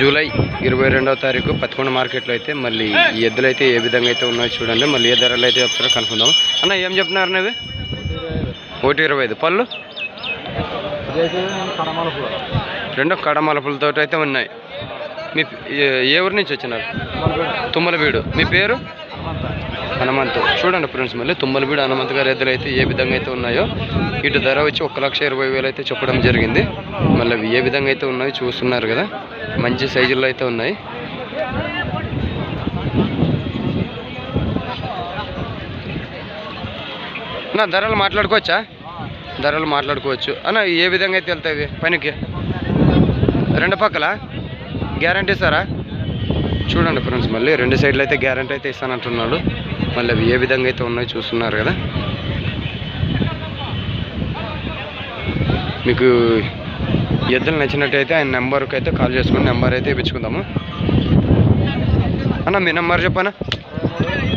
July ఇరవై రెండవ తారీఖు పదకొండు మార్కెట్లో అయితే మళ్ళీ ఈ ఎద్దులు అయితే ఏ విధంగా అయితే ఉన్నాయో చూడండి. మళ్ళీ ఏ ధరలు అయితే చెప్తారో కనుక్కుందాం. అన్న ఏం చెప్తున్నారు నవి ఒకటి ఇరవై ఐదు. పళ్ళు? రెండు కడమలపులతో అయితే ఉన్నాయి. మీ ఏ- ఊరి నుంచి వచ్చినారు? తుమ్మలబీడు. మీ పేరు? హనుమంతు. చూడండి ఫ్రెండ్స్ మళ్ళీ తుమ్మలబీడు హనుమంత్ గారి ఎద్దులు అయితే ఏ విధంగా అయితే ఉన్నాయో. ఇటు ధర వచ్చి ఒక లక్ష ఇరవై వేలు అయితే చెప్పడం జరిగింది. మళ్ళీ ఏ విధంగా అయితే ఉన్నాయో చూస్తున్నారు కదా. మంచి సైజుల్లో అయితే ఉన్నాయి. నా ధరలు మాట్లాడుకోవచ్చా? ధరలు మాట్లాడుకోవచ్చు. అన్న ఏ విధంగా అయితే వెళ్తాయి పనికి. రెండు పక్కల? గ్యారంటీ ఇస్తారా? చూడండి ఫ్రెండ్స్ మళ్ళీ రెండు సైడ్లు అయితే గ్యారంటీ అయితే ఇస్తానంటున్నాడు. మళ్ళీ అవి ఏ విధంగా అయితే ఉన్నాయో చూస్తున్నారు కదా. మీకు ఎద్దులు నచ్చినట్టయితే ఆయన నెంబర్కి అయితే కాల్ చేసుకుని నెంబర్ అయితే ఇప్పించుకుందాము. అన్న మీ నెంబర్ చెప్పనా?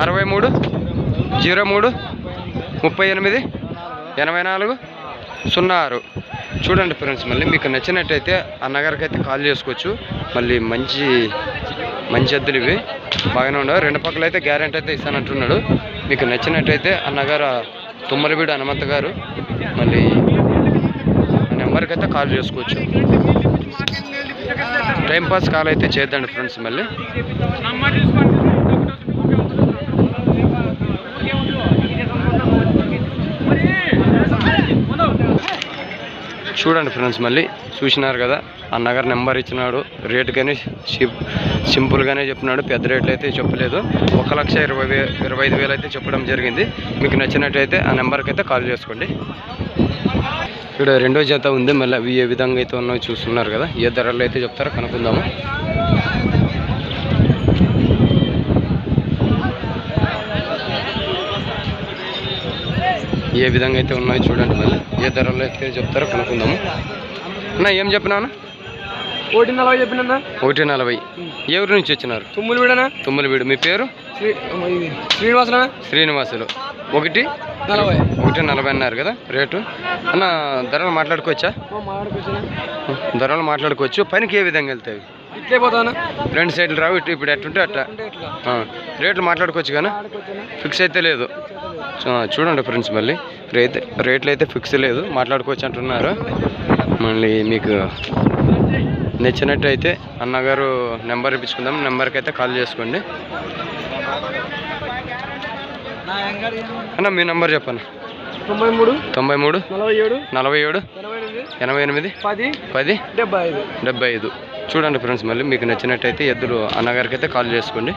అరవై మూడు జీరో మూడు ముప్పై ఎనిమిది ఎనభై నాలుగు సున్నా ఆరు. చూడండి ఫ్రెండ్స్ మళ్ళీ మీకు నచ్చినట్టయితే అన్నగారికి అయితే కాల్ చేసుకోవచ్చు. మళ్ళీ మంచి మంచి ఎద్దులు ఇవి. బాగానే ఉండవు రెండు పక్కల అయితే గ్యారెంటీ అయితే ఇస్తానంటున్నాడు. మీకు నచ్చినట్టయితే అన్నగారు తుమ్మలవీడు హనుమంత్ గారు మళ్ళీ నెంబర్కి అయితే కాల్ చేసుకోవచ్చు. టైంపాస్ కాల్ అయితే చేద్దండి ఫ్రెండ్స్ మళ్ళీ. చూడండి ఫ్రెండ్స్ మళ్ళీ చూసినారు కదా అన్నగారు నెంబర్ ఇచ్చినాడు. రేట్ కానీ సింప్ సింపుల్గానే చెప్పినాడు పెద్ద రేట్లు అయితే చెప్పలేదు. ఒక లక్ష ఇరవై ఇరవై ఐదు వేలు అయితే చెప్పడం జరిగింది. మీకు నచ్చినట్టయితే ఆ నెంబర్కి అయితే కాల్ చేసుకోండి. ఇక్కడ రెండో జత ఉంది. మళ్ళీ అవి ఏ విధంగా అయితే ఉన్నాయో చూస్తున్నారు కదా. ఏ ధరలు అయితే చెప్తారో కనుక్కుందాము. ఏ విధంగా అయితే ఉన్నాయో చూడండి మళ్ళీ. ఏ ధరలు అయితే చెప్తారో కనుక్కుందాము. అన్న ఏం చెప్పినాను ఒకటి నలభై చెప్పినా ఒకటి నలభై. ఏ ఊరు నుంచి వచ్చినారు? తుమ్ములు వీడనా తుమ్మలబీడు మీ పేరు? శ్రీనివాసనా శ్రీనివాసులు. ఒకటి? నలభై. ఒకటి నలభై అన్నారు కదా రేటు? అన్న ధరలు మాట్లాడుకోవచ్చా? ధరలు మాట్లాడుకోవచ్చు. పనికి ఏ విధంగా వెళ్తాయి? ఇట్లే పోతానా రెండు సైడ్లు రావు ఇటు ఇప్పుడు ఎట్టుంటే అట్లా. అంటే ఇట్లా ఆ, రేట్లు మాట్లాడుకోవచ్చు కానీ ఫిక్స్ అయితే లేదు. చూడండి ఫ్రెండ్స్ మళ్ళీ. రేట్ రేట్లు అయితే ఫిక్స్ లేదు. మాట్లాడుకోవచ్చు అంటున్నారు. మళ్ళీ మీకు నచ్చినట్టయితే అన్నగారు నెంబర్ ఇప్పించుకుందాం. నెంబర్కి అయితే కాల్ చేసుకోండి. అన్న మీ నెంబర్ చెప్పండి తొంభై మూడు తొంభై మూడు నలభై ఏడు నలభై ఏడు ఎనభై ఎనిమిది పది పది డెబ్బై ఐదు. డెబ్బై ఐదు. చూడండి ఫ్రెండ్స్ మళ్ళీ మీకు నచ్చినట్టయితే ఎద్దులు అన్నగారికి అయితే కాల్ చేసుకోండి.